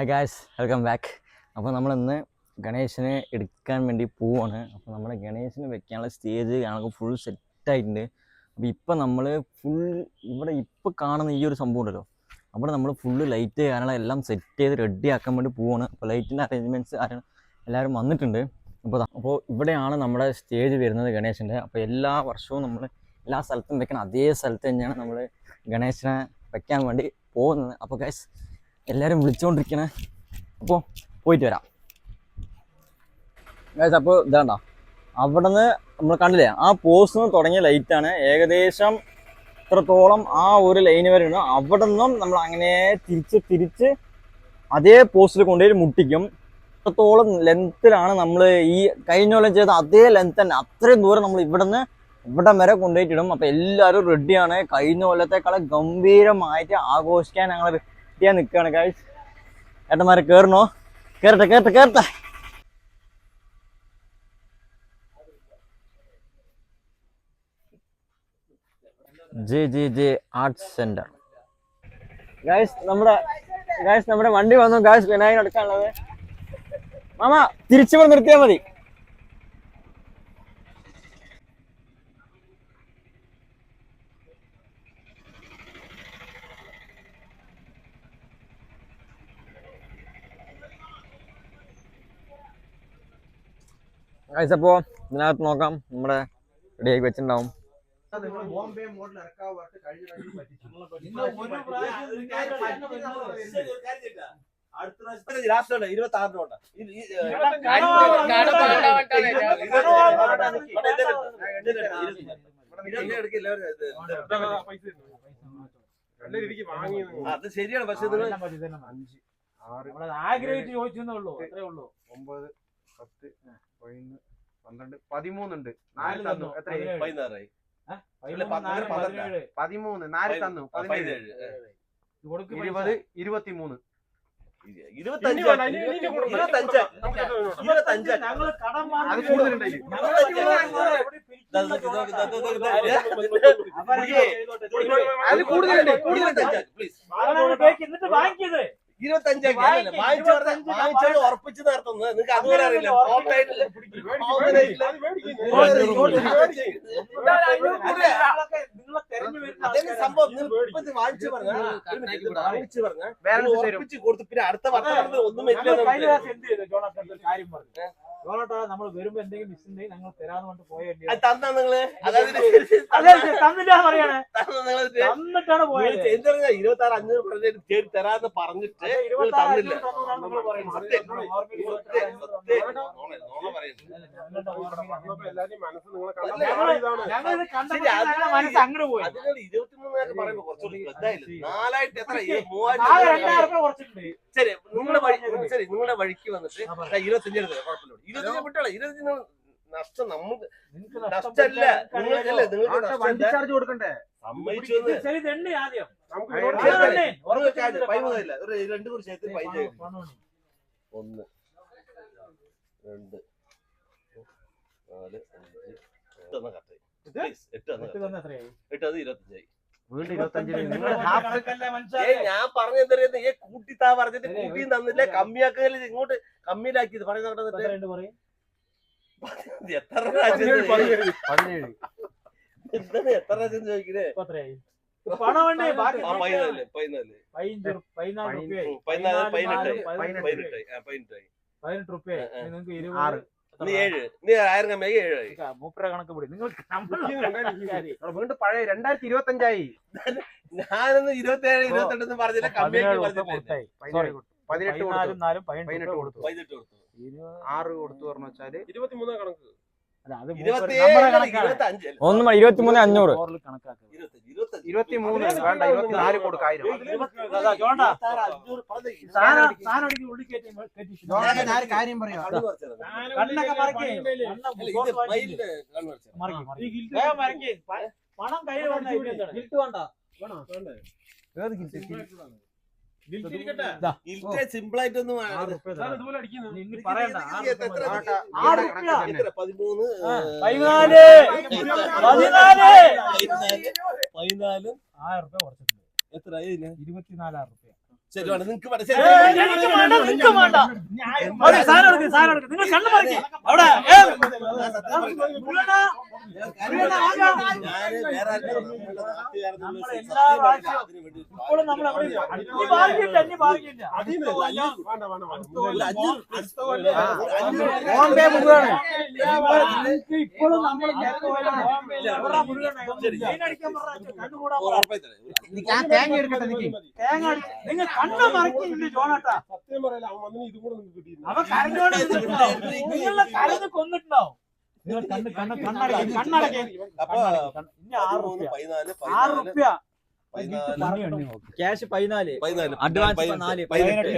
Hi guys welcome back അപ്പോൾ നമ്മളിന്ന് ഗണേശനെ എടുക്കാൻ വേണ്ടി പോവാണ്. അപ്പോൾ നമ്മുടെ ഗണേശന് വെക്കാനുള്ള സ്റ്റേജ് ഞങ്ങൾക്ക് ഫുൾ സെറ്റായിട്ടുണ്ട് അപ്പോൾ ഇപ്പം നമ്മൾ ഫുൾ ഇവിടെ ഇപ്പോൾ കാണുന്ന ഈ ഒരു സംഭവം ഉണ്ടല്ലോ. അവിടെ നമ്മൾ ഫുള്ള് ലൈറ്റ് കാരണം എല്ലാം സെറ്റ് ചെയ്ത് റെഡി ആക്കാൻ വേണ്ടി പോവാണ്. അപ്പോൾ ലൈറ്റിന്റെ അറേഞ്ച്മെന്റ്സ് എല്ലാവരും വന്നിട്ടുണ്ട്. അപ്പോൾ അപ്പോൾ ഇവിടെയാണ് നമ്മുടെ സ്റ്റേജ് വരുന്നത് ഗണേശന്റെ. അപ്പോൾ എല്ലാ വർഷവും നമ്മൾ എല്ലാ സ്ഥലത്തും വെക്കണം അതേ സ്ഥലത്ത് തന്നെയാണ് നമ്മൾ ഗണേശനെ വെക്കാൻ വേണ്ടി പോകുന്നത്. അപ്പോൾ ഗൈസ് എല്ലാവരും വിളിച്ചുകൊണ്ടിരിക്കണേ അപ്പോൾ പോയിട്ട് വരാം. അപ്പോൾ ഇതാണ്ട. അവിടെ നിന്ന് നമ്മൾ കണ്ടില്ലേ ആ പോസ്റ്റ് നിന്ന് തുടങ്ങിയ ലൈറ്റാണ് ഏകദേശം ഇത്രത്തോളം ആ ഒരു ലൈന് വരെ ഉണ്ട്. അവിടെ നിന്നും നമ്മൾ അങ്ങനെ തിരിച്ച് തിരിച്ച് അതേ പോസ്റ്റിൽ കൊണ്ടുപോയി മുട്ടിക്കും. ഇത്രത്തോളം ലെങ്ത്തിലാണ് നമ്മൾ ഈ കഴിഞ്ഞ കൊല്ലം ചെയ്ത അതേ ലെങ്ത് തന്നെ. അത്രയും ദൂരം നമ്മൾ ഇവിടെ നിന്ന് ഇവിടം വരെ കൊണ്ടുപോയിട്ടിടും. അപ്പോൾ എല്ലാവരും റെഡിയാണ് കഴിഞ്ഞ കൊല്ലത്തെക്കാളെ ഗംഭീരമായിട്ട് ആഘോഷിക്കാൻ ഞങ്ങൾ റെഡിയായി നിൽക്കുകയാണ് കാഴ്ച ഏട്ടന്മാരെ കയറണോ കയറട്ടെ കയറട്ടെ കയറട്ടെ J J J arts centre guys നമ്മുടെ ഗായ്സ് നമ്മുടെ വണ്ടി വന്നു. ഗായ്സ് വിനായകൻ എടുക്കാനുള്ളത് മാമ തിരിച്ചു നിർത്തിയാൽ മതി. അപ്പോൾ ഇതിനകത്ത് നോക്കാം. നമ്മുടെ റെഡിയാക്കി വെച്ചിട്ടുണ്ടാവും. അത് ശരിയാണ് പക്ഷെ നിങ്ങൾ അഞ്ച് ആറ് ആഗ്രഹിച്ച് ചോദിച്ചെന്നേ ഉള്ളൂ. അത്രേ ഉള്ളൂ. ഒമ്പത് പത്ത് പതിനൊന്ന് പന്ത്രണ്ട് പതിമൂന്നുണ്ട്. നാല് തന്നു. എത്ര പതിനാറായി. പതിമൂന്ന്, നാല്, തന്നു. പതിനേഴ്. ഇരുപത് ഇരുപത്തിമൂന്ന്. അത് കൂടുതലുണ്ട് കൂടുതലുണ്ട് പ്ലീസ് എന്നിട്ട് വാങ്ങിയത് ഇരുപത്തഞ്ച് വാങ്ങിച്ചു വാങ്ങിച്ചത് ഉറപ്പിച്ച് നിങ്ങൾക്ക് അതുപോലെ അറിയില്ല. സംഭവം. വാങ്ങിച്ചു പറഞ്ഞ വാങ്ങിച്ചു പറഞ്ഞ കൊടുത്ത് പിന്നെ അടുത്ത വർത്തമാനത്തിൽ ഒന്നും കാര്യം പറഞ്ഞു. ജോണാട്ടാ നമ്മൾ വരുമ്പോ എന്തെങ്കിലും മിസ് ഉണ്ടെങ്കിൽ ഞങ്ങൾ തരാന്ന് പറഞ്ഞിട്ട് പോയേണ്ടി തന്നാ നിങ്ങൾ? പറയണേ. തന്നിട്ടാണ് പോയത്. ഇരുപത്തി ആറ് അഞ്ഞൂറ് തരാന്ന് പറഞ്ഞിട്ട് തന്നില്ല ശരി, പറയുമ്പോ കുറച്ചുകൂടി ശ്രദ്ധയില്ല. നാലായിട്ട് എത്ര? മൂവായിരത്തി നിങ്ങളുടെ വഴി ശരി നിങ്ങളുടെ വഴിക്ക് വന്നിട്ട് ഇരുപത്തിയഞ്ചു എടുത്തത് കുഴപ്പമില്ല. ഇരുപത്തിയഞ്ച് വിട്ടോളെ. ഇരുപത്തഞ്ച് നഷ്ടം നമുക്ക് നഷ്ടമല്ല നിങ്ങൾക്കല്ലേ നിങ്ങൾക്ക് വണ്ടി ചാർജ് കൊടുക്കണ്ടേ? സമ്മതിച്ചു ശരി ആദ്യം? രണ്ട്. ഒന്ന്. രണ്ട്. നാല്. അഞ്ച്. എട്ട് അത് ഇരുപത്തഞ്ചായി? ഞാൻ പറഞ്ഞെന്തറിയത് ഏ കൂട്ടിത്താ പറഞ്ഞിട്ട് കൂട്ടിയും തന്നില്ല. കമ്മിയാക്കൽ ഇങ്ങോട്ട് കമ്മിയിലാക്കിയത്. പറയുന്ന എത്ര രാജ്യം ചോദിക്കുന്നത് എത്ര രാജ്യം ചോദിക്കുന്നേ എത്രയായി? പണം? ബാക്കി ആ പതിനാല്. പതിനാല്. പതിനഞ്ച് ഉറു- പതിനാല് ഉറുപ്പികയായി. പതിനാല് പതിനെട്ട് പതിനാലും പതിനെട്ട് പതിനെട്ടായി ആ പതിനെട്ടായി പതിനെട്ട് ഉറുപ്പികയായി. ആ, ആ. നിങ്ങൾക്ക് ഇരുപത് നീ ഏഴ്. നീ ആയിരം കമ്മിയാക്കി ഏഴായി. മൂപ്പര കണക്ക് പിടി. നിങ്ങൾ വീണ്ടും പഴയ രണ്ടായിരത്തി ഇരുപത്തി അഞ്ചായി ഞാനൊന്ന് ഇരുപത്തി ഏഴ് ഇരുപത്തെട്ട് എന്ന് പറഞ്ഞില്ല കമ്മിയാക്കി. പതിനെട്ട് കൊടുത്തു. പതിനെട്ട് ആറ് കൊടുത്തു പറഞ്ഞു വെച്ചാൽ ഇരുപത്തിമൂന്ന് കണക്ക്. മൂപ്പര് ഇരുപത്തി മൂന്ന്. ഇരുപത്തി ഒന്ന് അഞ്ഞൂറ്. ഇരുപത്തി മൂന്ന് വേണ്ട കൊടുക്കായിരം വെച്ചിട്ടുണ്ട്. ഞാൻ ഒരു കാര്യം പറയാം. കണ്ണൊക്കെ മറക്കി. മറക്കി, പണം കയ്യിൽ വേണ്ട. സിമ്പിൾ ആയിട്ടൊന്നും? പതിമൂന്ന് പതിനാല്. ആയിരം ഉറുപ്പിക കുറച്ചിട്ടുണ്ട്. എത്ര ഇതിന്? ഇരുപത്തിനാലായിരം ഉറുപ്പിക ഇപ്പോഴും നമ്മൾ തേങ്ങ എടുക്കട്ടെ നിങ്ങൾ കണ്ണു മറക്കില്ല ജോണാട്ടാ. സത്യം പറയല അവൻ വന്നിന് ഇതും കൂടെ നിങ്ങൾക്ക് കിട്ടിയിരുന്നു അവൻ കരഞ്ഞോണ്ട്. നിങ്ങളെ കരഞ്ഞ് കൊന്നിട്ടുണ്ടാവും കണ്ണ് കണ്ണ് കണ്ണടക്കി കണ്ണടക്കി ഇനി ആറ് റുപ്യ ആറ് റുപ്യ ക്യാഷ് പതിനാല്. അഡ്വാൻസ് നാല് പതിനെട്ട്.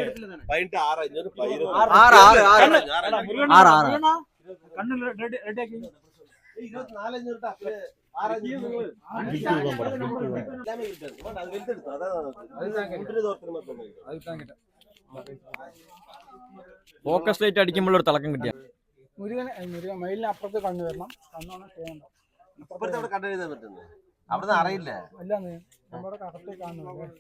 ആറ് അഞ്ഞൂറ് ആറ് ആറ്. ആറ് ആറ് ആറ്. എടാ, മുരുകണ്ണ, ആറ്, ആറ്. മുരുകണ്ണ, കണ്ണ് റെഡി റെഡിയാക്കി ഇരുപത്തിനാല് ഫോക്കസ് ലൈറ്റ് അടിക്കുമ്പോൾ ഒരു തിളക്കം കിട്ടിയ. മുരുകൻ മുരുകൻ മയിലിന് അപ്പുറത്ത് കണ്ണു വരണം. കണ്ണാണ് അവിടെ അറിയില്ല. അല്ലാന്ന് നമ്മുടെ കറക്റ്റ് കാണുന്നുണ്ട്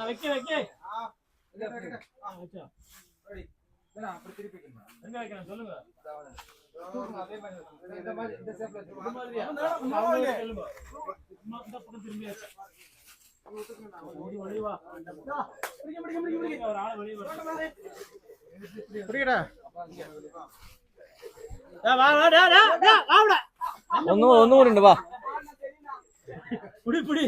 வைக்க வைக்க அப்படி திருப்பி எங்க வைக்கிறேன் சொல்லுங்க இந்த மாதிரி இந்த சேப்ல இந்த பக்கம் திரும்பியாச்சு பிடிக்கடா. ഒന്നും ഒന്നും കൂടി ഉണ്ട് വാ. പിടി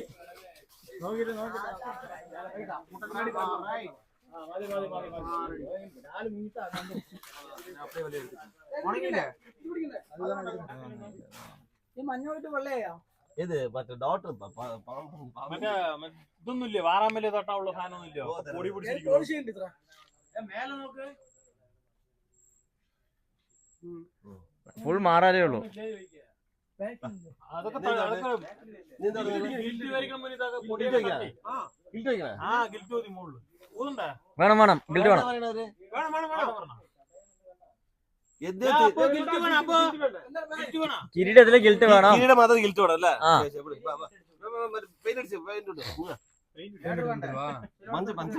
ഇത് മറ്റേ ഡോക്ടർ മറ്റേ ഇതൊന്നുമില്ലേ? വാറാമല്ലേ തൊട്ടാവുള്ള സാധനമൊന്നുമില്ലോ? പൊടി പിടിച്ചിരിക്കും മേലെ നോക്ക്. ഫുൾ മാറാലേ ഉള്ളൂ വേണം വേണം. ഗിൽറ്റ് വേണം കിരീടത്തിലെ ഗിൽറ്റ് വേണം കിരീടം മാത്രം ഗിൽറ്റ് വേണം അല്ലേ? പെയിന്റ് അടിച്ചു പെയിന്റ് ഉണ്ട് മഞ്ച് മഞ്ച്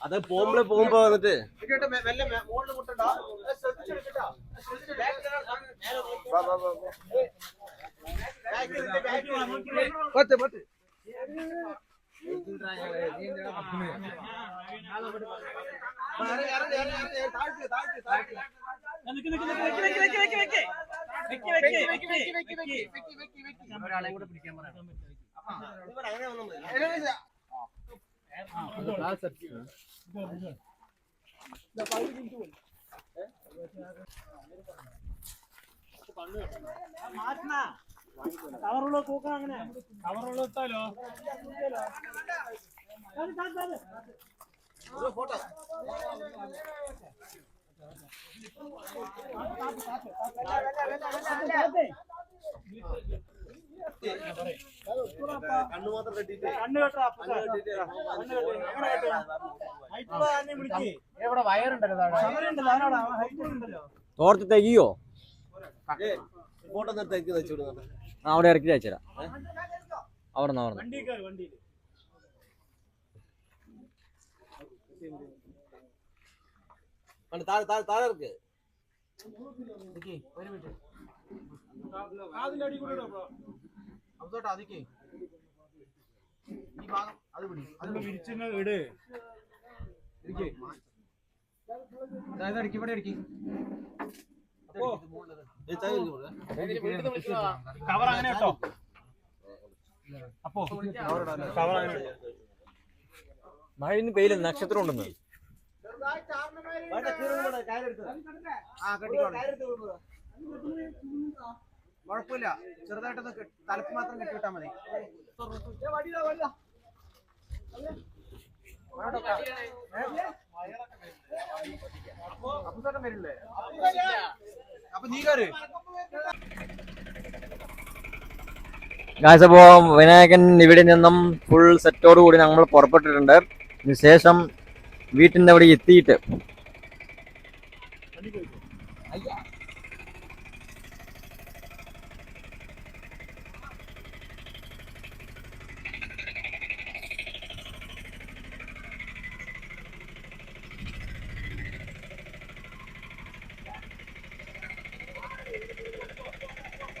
അത് പോകുമ്പോ പോകുമ്പോ വന്നിട്ട് പത്ത് പത്ത് താഴ്ത്തി താഴ്ത്തി താഴ്ത്തി വെക്കി വെക്കി വെക്കി വെക്കി വെക്കി വെക്കി വെക്കി വെക്കി. വെക്കി ഒരാളെ കൂടെ പിടിക്കാൻ പറയാം അങ്ങനെ വന്നു മാറ്റണ. കവറുള്ള കൂക്കണം അങ്ങനെ. കവറുള്ള ഇട്ടാലോ? ഫോട്ടോ. കണ്ണു തോർത്ത് തെകിയോ അവിടെ ഇറക്കി അയച്ചരാ അവിടെ നിന്ന് അവിടെ கண்டு தாழ தாழ தாழ இருக்கு ஒரு மினிட் അതോട്ടാ അതിക്കേ. ഈ ഭാഗം അത് പിടി അത് വിരിച്ചങ്ങ് ഇട്. ഇരിക്കേ അതായത് അടിക്കി ഇവിടെ അടിക്കി കവർ അങ്ങനെ കേട്ടോ അപ്പോ. കവർ അങ്ങനെ മഴ ഇന്ന് പെയ്യില്ല നക്ഷത്രം ഉണ്ടെന്ന്. ആ. കുഴപ്പമില്ല. ചെറുതായിട്ടൊന്ന് തലപ്പ് മാത്രം കെട്ടിവിട്ടാ മതി. അപ്പുസേട്ടൻ അപ്പൊ നീ അപ്പോൾ വിനായകൻ ഇവിടെ നിന്നും ഫുൾ സെറ്റോട് കൂടി നമ്മൾ പുറപ്പെട്ടിട്ടുണ്ട്. ശേഷം വീട്ടിന്റെ അവിടെ എത്തിയിട്ട് Thank you.